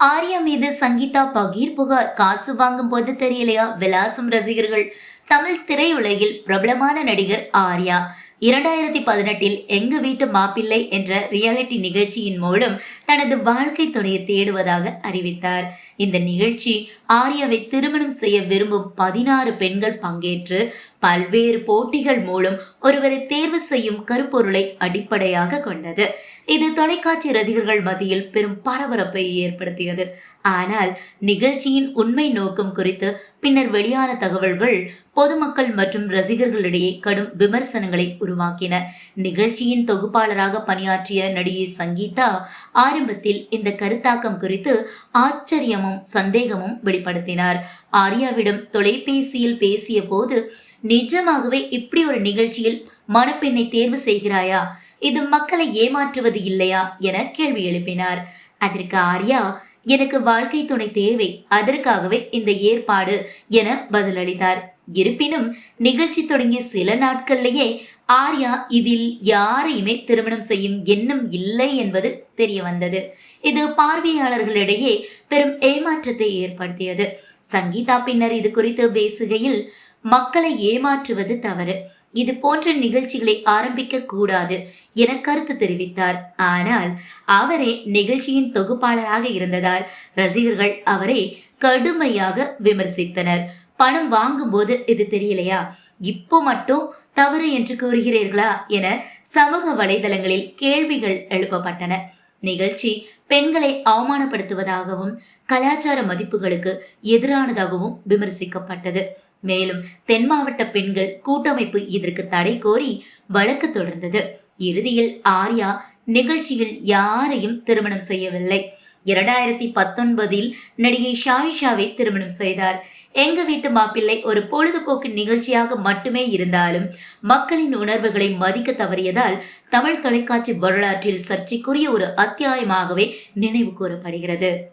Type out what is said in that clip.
ஆர்யா மீது சங்கீதா பகீர் புகார். காசு வாங்கும் போது தெரியலையா? விலாசம் ரசிகர்கள். தமிழ் திரையுலகில் பிரபலமான நடிகர் ஆர்யா. இரண்டாயிரத்தி பதினெட்டில் எங்க வீட்டு மாப்பிள்ளை என்ற ரியாலிட்டி நிகழ்ச்சியின் மூலம் தனது வாழ்க்கை துணையை தேடுவதாக அறிவித்தார். இந்த நிகழ்ச்சி ஆர்யாவை திருமணம் செய்ய விரும்பும் பதினாறு பெண்கள் பங்கேற்று பல்வேறு போட்டிகள் மூலம் ஒருவரை தேர்வு செய்யும் கருப்பொருளை அடிப்படையாக கொண்டது. இது தொலைக்காட்சி ரசிகர்கள் மத்தியில் பெரும் பரபரப்பை ஏற்படுத்தியது. ஆனால் நிகழ்ச்சியின் உண்மை நோக்கம் குறித்து பின்னர் வெளியான தகவல்கள் பொதுமக்கள் மற்றும் ரசிகர்களிடையே கடும் விமர்சனங்களை உருவாக்கின. நிகழ்ச்சியின் தொகுப்பாளராக பணியாற்றிய நடிகை சங்கீதா ஆரம்பத்தில் இந்த கருத்தாக்கம் குறித்து ஆச்சரியமும் சந்தேகமும் வெளிப்படுத்தினார். ஆர்யாவிடம் தொலைபேசியில் பேசிய போது நிஜமாகவே இப்படி ஒரு நிகழ்ச்சியில் மணப்பெண்ணை தேர்வு செய்கிறாயா? இது மக்களை ஏமாற்றுவது இல்லையா? என கேள்வி எழுப்பினார். அதற்கு ஆர்யா எனக்கு வாழ்க்கை துணை தேவை அதற்காகவே இந்த ஏற்பாடு என பதிலளித்தார். இருப்பினும் நிகழ்ச்சி தொடங்கிய சில நாட்கள்லேயே ஆர்யா இதில் யாரையுமே திருமணம் செய்யும் எண்ணம் இல்லை என்பது தெரிய வந்தது இது பார்வையாளர்களிடையே பெரும் ஏமாற்றத்தை ஏற்படுத்தியது. சங்கீதா பின்னர் இது குறித்து பேசுகையில் மக்களை ஏமாற்றுவது தவறு. இது போன்ற நிகழ்ச்சிகளை ஆரம்பிக்க கூடாது என கருத்து தெரிவித்தார். ஆனால் அவரே நிகழ்ச்சியின் தொகுப்பாளராக இருந்ததால் ரசிகர்கள் அவரை கடுமையாக விமர்சித்தனர். பணம் வாங்கும்போது இது தெரியலையா? இப்போ மட்டும் தவறு என்று கூறுகிறீர்களா? என சமூக வலைதளங்களில் கேள்விகள் எழுப்பப்பட்டன. நிகழ்ச்சி பெண்களை அவமானப்படுத்துவதாகவும் கலாச்சார மதிப்புகளுக்கு எதிரானதாகவும் விமர்சிக்கப்பட்டது. மேலும் தென் மாவட்ட பெண்கள் கூட்டமைப்பு இதற்கு தடை கோரி வழக்கு தொடர்ந்தது. இறுதியில் ஆர்யா நிகழ்ச்சியில் யாரையும் திருமணம் செய்யவில்லை. இரண்டாயிரத்தி பத்தொன்பதில் நடிகை ஷாயிஷாவை திருமணம் செய்தார். எங்க வீட்டு மாப்பிள்ளை ஒரு பொழுதுபோக்கு நிகழ்ச்சியாக மட்டுமே இருந்தாலும் மக்களின் உணர்வுகளை மதிக்க தவறியதால் தமிழ் தொலைக்காட்சி வரலாற்றில் சர்ச்சைக்குரிய ஒரு அத்தியாயமாகவே நினைவு கூறப்படுகிறது.